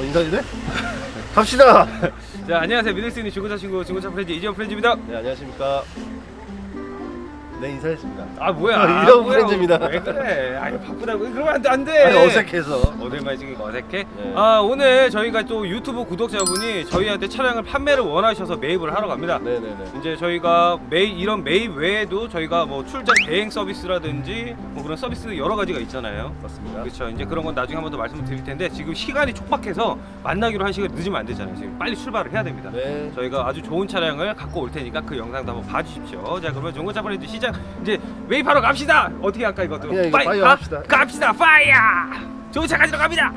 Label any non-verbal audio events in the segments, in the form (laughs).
인사해도 돼? (laughs) 갑시다. 자 안녕하세요 믿을 수 있는 중고차 친구 중고차 프렌즈 이지원 프렌즈입니다 네 안녕하십니까. 네 인사했습니다. 아 뭐야 아, 이지원 뭐야. 프렌즈입니다. 왜 그래 아니 바쁘다고 그러면 안돼 안돼 아니 어색해서. 오늘만 지금 어색해? 네. 아 오늘 저희가 또 유튜브 구독자분이 저희한테 차량을 판매를 원하셔서 매입을 하러 갑니다 네네네. 이제 저희가 매입 이런 매입 외에도 저희가 뭐 출장 대행 서비스라든지 뭐 그런 서비스 여러 가지가 있잖아요 맞습니다. 그렇죠. 이제 그런 건 나중에 한 번 더 말씀을 드릴 텐데 지금 시간이 촉박해서 만나기로 한 시간 늦으면 안 되잖아요. 지금 빨리 출발을 해야 됩니다. 네. 저희가 아주 좋은 차량을 갖고 올 테니까 그 영상도 한번 봐주십시오. 자 그러면 중고차 브랜드 시작 이제 매입하러 갑시다. 어떻게 할까 이것도? 그냥 이거 파이어 가- 합시다. 갑시다. 파이어. 좋은 차 가지러 갑니다.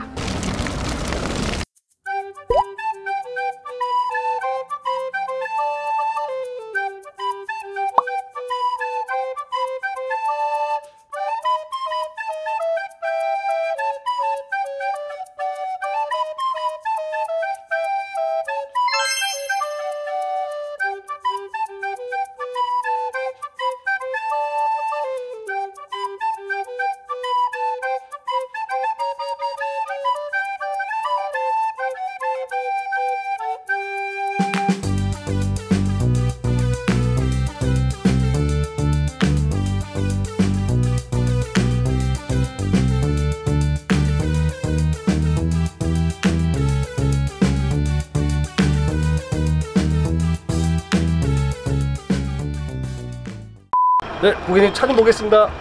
네 고객님 차 좀 보겠습니다.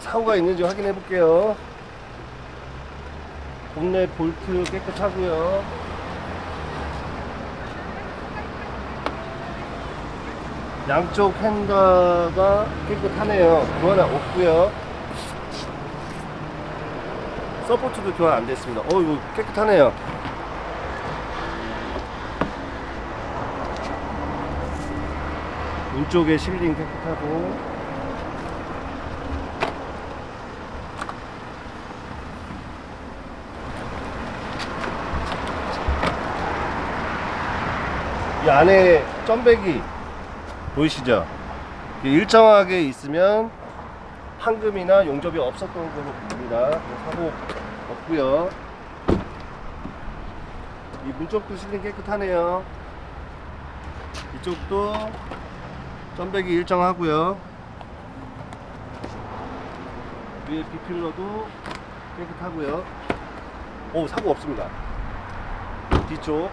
사고가 있는지 확인해 볼게요. 본넷 볼트 깨끗하고요. 양쪽 핸더가 깨끗하네요. 교환 없고요. 서포트도 교환 안 됐습니다. 어 이거 깨끗하네요. 왼쪽에 실링 깨끗하고 이 안에 점백이 보이시죠? 일정하게 있으면 황금이나 용접이 없었던 걸로 보입니다. 사고 없고요. 이 문쪽도 실링 깨끗하네요. 이쪽도 점백이 일정하고요. 위에 비필러도 깨끗하고요. 오 사고 없습니다. 뒤쪽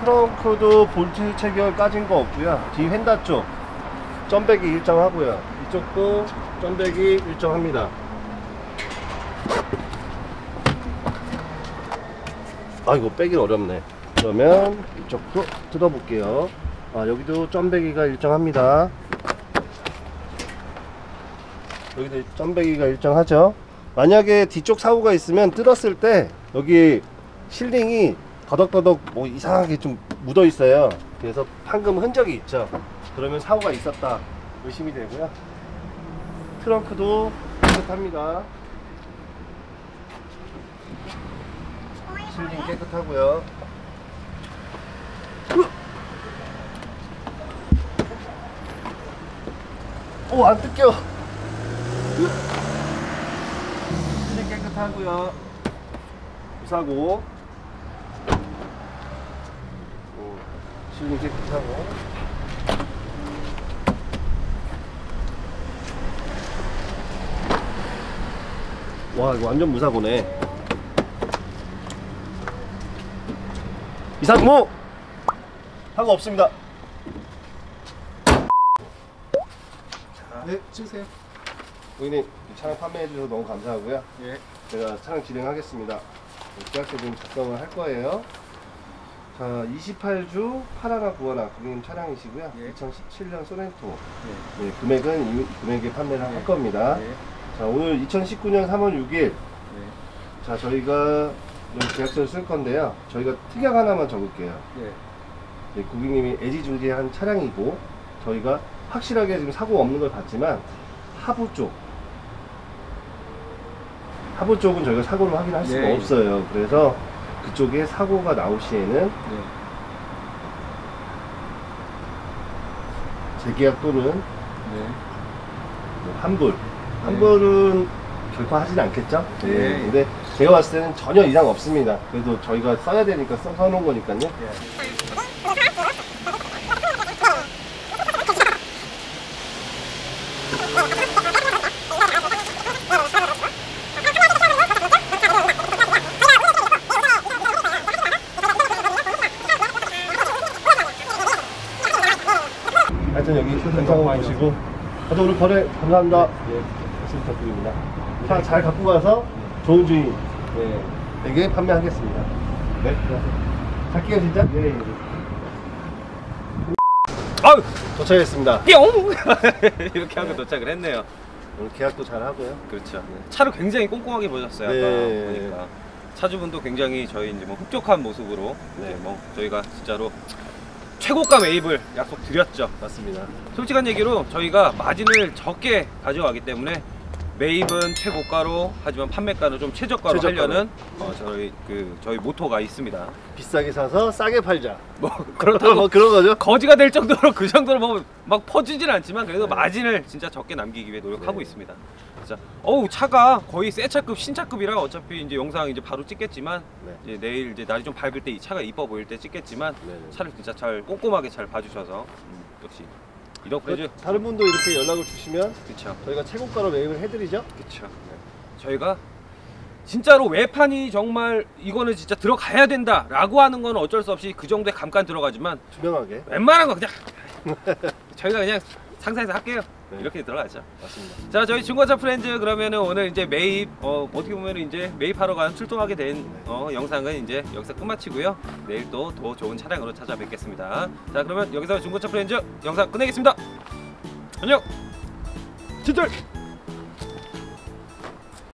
트렁크도 볼트 체결 까진 거 없고요. 뒤 휀다 쪽 점백이 일정하고요. 이쪽도 점백이 일정합니다. 아 이거 빼기 어렵네 그러면 이쪽도 뜯어볼게요. 아 여기도 점배기가 일정합니다. 여기도 점배기가 일정하죠? 만약에 뒤쪽 사고가 있으면 뜯었을 때 여기 실링이 더덕더덕 뭐 이상하게 좀 묻어 있어요. 그래서 방금 흔적이 있죠. 그러면 사고가 있었다. 의심이 되고요. 트렁크도 깨끗합니다. 실링 깨끗하고요. 오, 안 뜯겨. 실링 깨끗하고요. 무사고. 오, 실링 깨끗하고. 와, 이거 완전 무사고네. 이상무 하고 없습니다. 네, 찍으세요. 고객님, 이 차량 판매해 주셔서 너무 감사하고요. 예. 제가 차량 진행하겠습니다. 계약서 좀 작성을 할 거예요. 자, 28주 파라나 구하나 고객님 차량이시고요. 예. 2017년 소렌토. 예. 네, 금액은 이 금액에 판매를 예. 할 겁니다. 예. 자, 오늘 2019년 3월 6일 예. 자, 저희가 계약서를 쓸 건데요. 저희가 특약 하나만 적을게요. 예. 네, 고객님이 애지중지한 차량이고 저희가 확실하게 지금 사고 없는 걸 봤지만 하부 쪽 하부 쪽은 저희가 사고를 확인할 수가 네. 없어요. 그래서 그쪽에 사고가 나올 시에는 네. 재계약 또는 네. 뭐 환불. 환불은 결코 하진 않겠죠? 네. 예. 근데 제가 봤을 때는 전혀 이상 없습니다. 그래도 저희가 써야 되니까 써, 써놓은 거니까요. 하여튼 여기 영상을 보시고 하여튼 오늘 거래 감사합니다. 예, 말씀 부탁드립니다. 차 잘 갖고 가서 좋은 주인 예, 에게 판매하겠습니다. 네, 갈게요 진짜. 예, 예. 아유 도착했습니다. 뿅 (laughs) 이렇게 하고 도착을 했네요. 오늘 계약도 잘 하고요. 그렇죠. 차를 굉장히 꼼꼼하게 보셨어요. 네. 보니까 차주분도 굉장히 저희 이제 뭐 흡족한 모습으로 네. 이제 뭐 저희가 진짜로 최고가 매입을 약속 드렸죠. 맞습니다. 솔직한 얘기로 저희가 마진을 적게 가져가기 때문에 매입은 최고가로 하지만 판매가는 좀 최저가로, 최저가로. 하려는 어, 저희 그 저희 모토가 있습니다. 비싸게 사서 싸게 팔자. 뭐 (laughs) 그렇다고 뭐 그런 거죠? 거지가 될 정도로 그 정도로 뭐 막 퍼지진 않지만 그래도 네. 마진을 진짜 적게 남기기 위해 노력하고 네. 있습니다. 자, 어우 차가 거의 새 차급 신차급이라 어차피 이제 영상 이제 바로 찍겠지만 네. 이제 내일 이제 날이 좀 밝을 때 이 차가 이뻐 보일 때 찍겠지만 네. 차를 진짜 잘 꼼꼼하게 잘 봐주셔서 음, 역시 프레즈 다른 분도 이렇게 연락을 주시면 그쵸 저희가 최고가로 매입을 해드리죠. 그쵸 저희가 진짜로 외판이 정말 이거는 진짜 들어가야 된다라고 하는 건 어쩔 수 없이 그 정도의 감가 들어가지만 투명하게. 웬만한 거 그냥 (laughs) 저희가 그냥 상상해서 할게요. 네. 이렇게 들어가죠. 맞습니다. 자, 저희 중고차 프렌즈 그러면은 오늘 이제 매입 어 어떻게 보면 이제 매입하러 간 출동하게 된 어, 영상은 이제 여기서 끝마치고요. 내일 또 더 좋은 차량으로 찾아뵙겠습니다. 자, 그러면 여기서 중고차 프렌즈 영상 끝내겠습니다. 안녕. 진절.